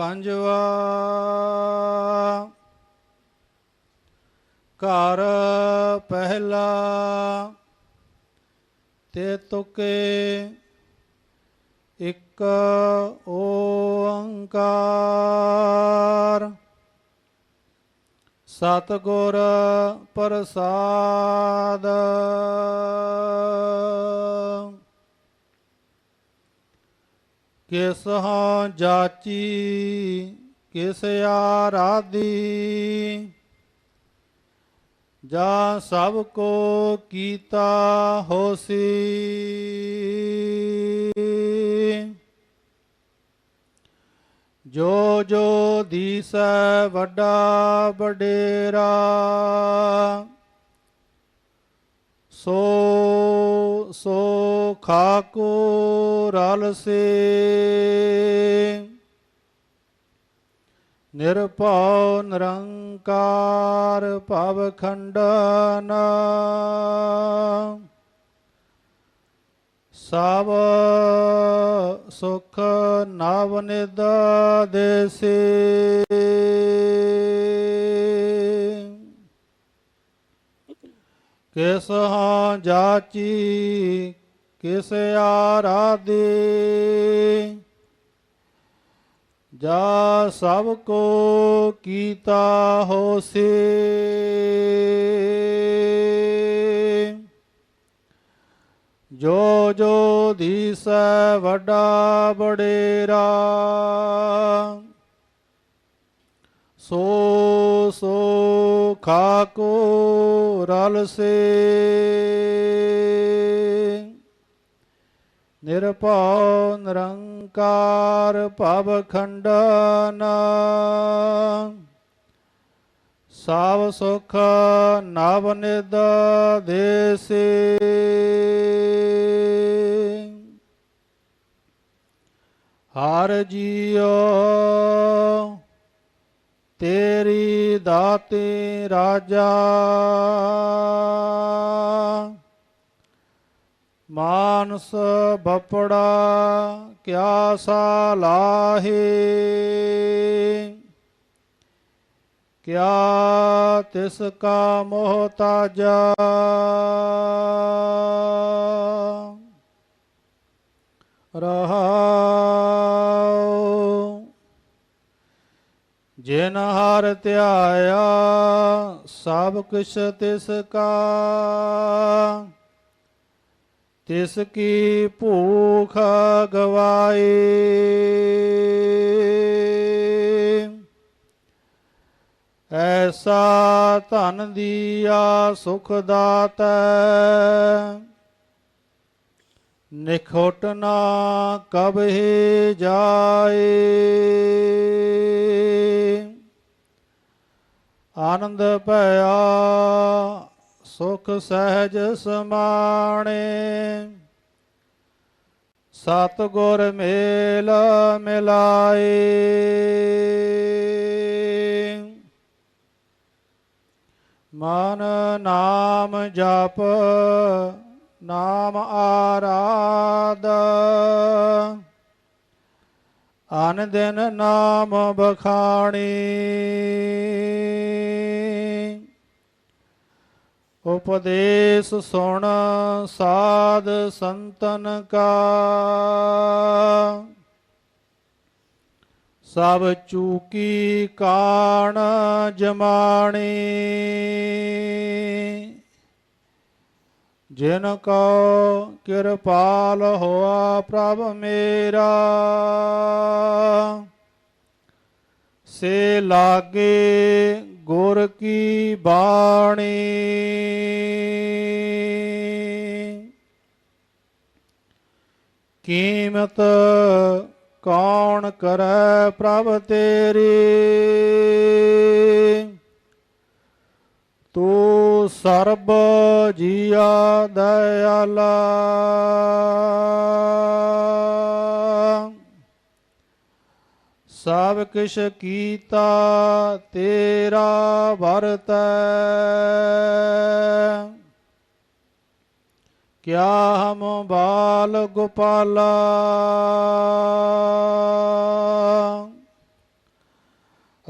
ਪੰਜਵਾ ਘਰ ਪਹਿਲਾ ਤੇ ਤੁਕੇ ਇੱਕ ਓੰਕਾਰ। ਸਤਿਗੁਰ ਪ੍ਰਸਾਦ। ਕਿਸ ਹਾਂ ਜਾਚੀ, ਕਿਸ ਆਰਾਧੀ? ਜਾਂ ਸਭ ਕੋ ਕੀਤਾ ਹੋਸੀ? ਜੋ ਜੋ ਦੀਸੈ ਵੱਡਾ ਵਡੇਰਾ, ਸੋ ਸੋ ਖਾਕੋ ਰਲ ਸੇ ਨਿਰਭਉ ਨਿਰੰਕਾਰ ਭਵ ਖੰਡਨ। ਸਭ ਸੁਖ ਨਵ ਨਿਦ ਦੇਸੀ। ਕਿਸ ਹਾਂ ਜਾਚੀ, ਕਿਸ ਆਰਾਧੀ? ਜਾ ਸਭ ਕੋ ਕੀਤਾ ਹੋਸੀ। ਜੋ ਜੋ ਦੀਸੈ ਵੱਡਾ ਬੜੇਰਾ ਸੋ ਸੋ ਖਾਕੋ ਰਲ ਸੇ। ਨਿਰਭਉ ਨਿਰੰਕਾਰ ਭਵ ਖੰਡਨ। ਸਭ ਸੁਖ ਨਵ ਨਿਦ ਦੇਸੀ। ਹਰ ਜੀਓ। ਤੇਰੀ ਦਾਤੇ ਰਾਜਾ। ਮਾਨਸ ਬਪੜਾ ਕਿਆ ਸਾਲਾਹੇ। ਕਿਆ ਤਿਸ ਕਾ ਮੋਹਤਾਜਾ। ਜਿਨ ਹਰ ਧਿਆਇਆ, ਸਭ ਕੁਛ ਤਿਸ ਕਾ। ਤਿਸ ਕੀ ਭੂਖ ਗਵਾਏ। ਐਸਾ ਧਨ ਦੀਆ ਸੁਖ ਦਾਤੈ। ਨਿਖੋਟ ਨਾ ਕਬਹਿ ਜਾਏ। ਆਨੰਦ ਭਇਆ ਸੁਖ ਸਹਿਜ ਸਮਾਣੇ। ਸਤ ਗੁਰ ਮੇਲ ਮਿਲਾਏ। ਮਨ ਨਾਮ ਜਪ ਨਾਮ ਆਰਾਧ। ਅਨ ਦਿਨ ਨਾਮ ਬਖਾਣੀ। ਉਪਦੇਸ਼ ਸੁਣ ਸਾਧ ਸੰਤਨ ਕਾ। ਸਭ ਚੂਕੀ ਕਾਣ ਜਮਾਣੀ। ਜਿਨ ਕੋ ਕਿਰਪਾਲ ਹੋਆ ਪ੍ਰਭ ਮੇਰਾ। ਸੇ ਲਾਗੇ ਗੁਰ ਕੀ ਬਾਣੀ। ਕੀਮਤ ਕੌਣ ਕਰੈ ਪ੍ਰਭ ਤੇਰੀ। ਸਰਬ ਜੀਆ ਦਇਆਲਾ। ਸਭ ਕਿਛ ਕੀਤਾ ਤੇਰਾ ਵਰਤੈ ਕਿਆ ਹਮ ਬਾਲ ਗੋਪਾਲਾ।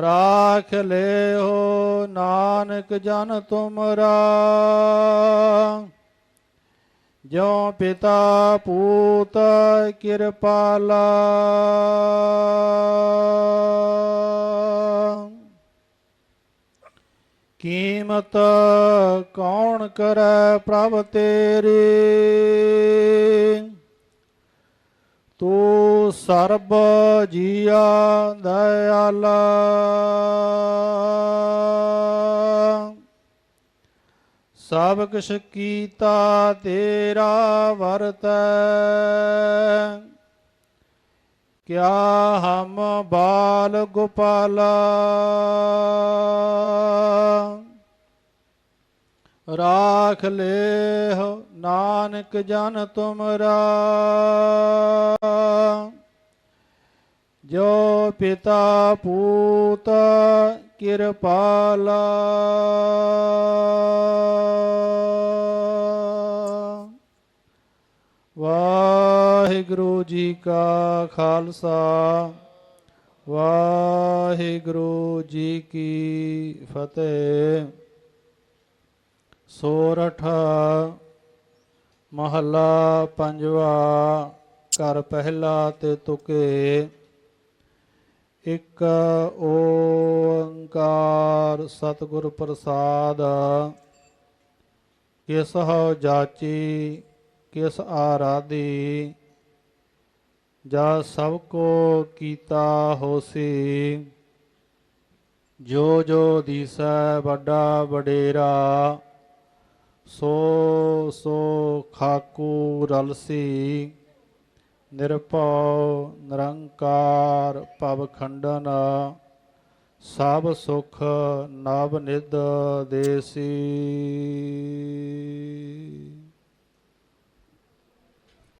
ਰਾਖ ਲਿਓ ਨਾਨਕ ਜਨ ਤੁਮਰਾ। ਜੋ ਪਿਤਾ ਪੂਤ ਕਿਰਪਾਲਾ। ਕੀਮਤ ਕੌਣ ਕਰੈ ਪ੍ਰਭ ਤੇਰੀ? ਤੂੰ ਸਰਬ ਜੀਆ ਦਇਆਲਾ। ਸਭ ਕੁਛ ਕੀਤਾ ਤੇਰਾ ਵਰਤੈ। ਕਿਆ ਹਮ ਬਾਲ ਗੋਪਾਲਾ। ਰਾਖ ਲੇਹ ਨਾਨਕ ਜਨ ਤੁਮਰਾ। ਜੋ ਪਿਤਾ ਪੂਤ ਕਿਰਪਾਲਾ। ਵਾਹਿਗੁਰੂ ਜੀ ਕਾ ਖਾਲਸਾ, ਵਾਹਿਗੁਰੂ ਜੀ ਕੀ ਫਤਿਹ। ਸੋਰਠ, ਮਹੱਲਾ ਪੰਜਵਾ, ਘਰ ਪਹਿਲਾ ਤੇ ਤੁਕੇ। ਇੱਕ ਓੰਕਾਰ ਸਤਿਗੁਰ ਪ੍ਰਸਾਦ, ਕਿਸ ਹਉ ਜਾਚੀ, ਕਿਸ ਆਰਾਧੀ। ਜਾ ਸਭ ਕੋ ਕੀਤਾ ਹੋਸੀ, ਜੋ ਜੋ ਦੀਸੈ ਵੱਡਾ ਵਡੇਰਾ। ਸੋ ਸੋ ਖਾਕੂ ਰਲਸੀ ਨਿਰਭਉ ਨਿਰੰਕਾਰ ਭਵ ਖੰਡਨ ਸਭ ਸੁਖ ਨਵ ਨਿਧ ਦੇਸੀ।